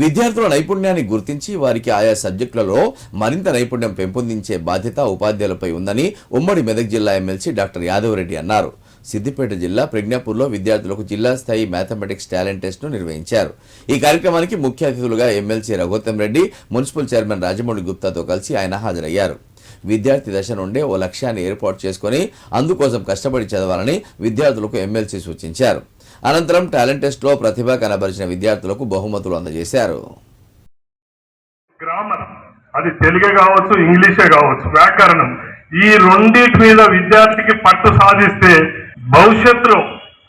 విద్యార్థుల నైపుణ్యాన్ని గుర్తించి వారికి ఆయా సబ్జెక్టులలో మరింత నైపుణ్యం పెంపొందించే బాధ్యత ఉపాధ్యాయులపై ఉందని ఉమ్మడి మెదక్ జిల్లా ఎమ్మెల్సీ డాక్టర్ యాదవరెడ్డి అన్నారు. సిద్దిపేట జిల్లా ప్రజ్ఞాపూర్లో విద్యార్థులకు జిల్లా స్థాయి మ్యాథమెటిక్స్ టాలెంట్ టెస్ట్ను నిర్వహించారు. ఈ కార్యక్రమానికి ముఖ్య అతిథులుగా MLC Raghottam Reddy municipal chairman Rajamouli గుప్తాతో కలిసి ఆయన హాజరయ్యారు. విద్యార్థి దశ నుండే ఓ లక్ష్యాన్ని ఏర్పాటు చేసుకుని అందుకోసం కష్టపడి చదవాలని విద్యార్థులకు ఎమ్మెల్సీ సూచించారు. అనంతరం టాలెంట్ టెస్ట్లో ప్రతిభ కనబరిచిన విద్యార్థులకు బహుమతులు అందజేశారు. గ్రామర్ అది తెలుగే కావచ్చు ఇంగ్లీషే కావచ్చు వ్యాకరణం ఈ రెండింటి మీద విద్యార్థికి పట్టు సాధిస్తే భవిష్యత్తులో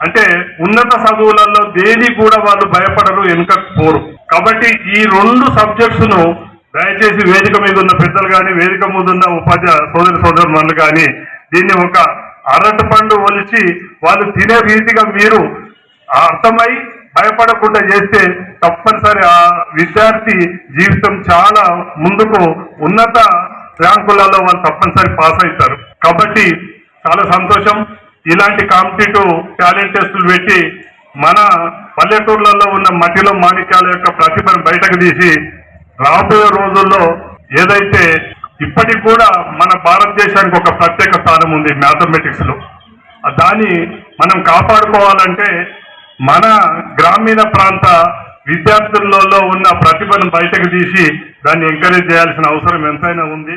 అంటే ఉన్నత చదువులలో దేని కూడా వాళ్ళు భయపడరు వెనుక పోరు. కాబట్టి ఈ రెండు సబ్జెక్ట్స్ను దయచేసి వేదిక మీద ఉన్న పెద్దలు కానీ వేదిక మీద ఉన్న ఉపాధ్యాయ సోదరి సోదరులు కానీ దీన్ని ఒక అరటి పండు ఒలిచి వాళ్ళు తినే రీతిగా మీరు అర్థమై భయపడకుండా చేస్తే తప్పనిసరి ఆ విద్యార్థి జీవితం చాలా ముందుకు ఉన్నత ర్యాంకులలో వాళ్ళు తప్పనిసరి పాస్ అవుతారు. కాబట్టి చాలా సంతోషం. ఇలాంటి కాంపిటేటివ్ టాలెంట్ టెస్టులు పెట్టి మన పల్లెటూర్లలో ఉన్న మట్టిలో మాణిక్యాల యొక్క ప్రతిభను బయటకు తీసి రాబోయే రోజుల్లో ఏదైతే ఇప్పటికి కూడా మన భారతదేశానికి ఒక ప్రత్యేక స్థానం ఉంది మ్యాథమెటిక్స్లో దాన్ని మనం కాపాడుకోవాలంటే మన గ్రామీణ ప్రాంత విద్యార్థులలో ఉన్న ప్రతిభను బయటకు తీసి దాన్ని ఎంకరేజ్ చేయాల్సిన అవసరం ఎంతైనా ఉంది.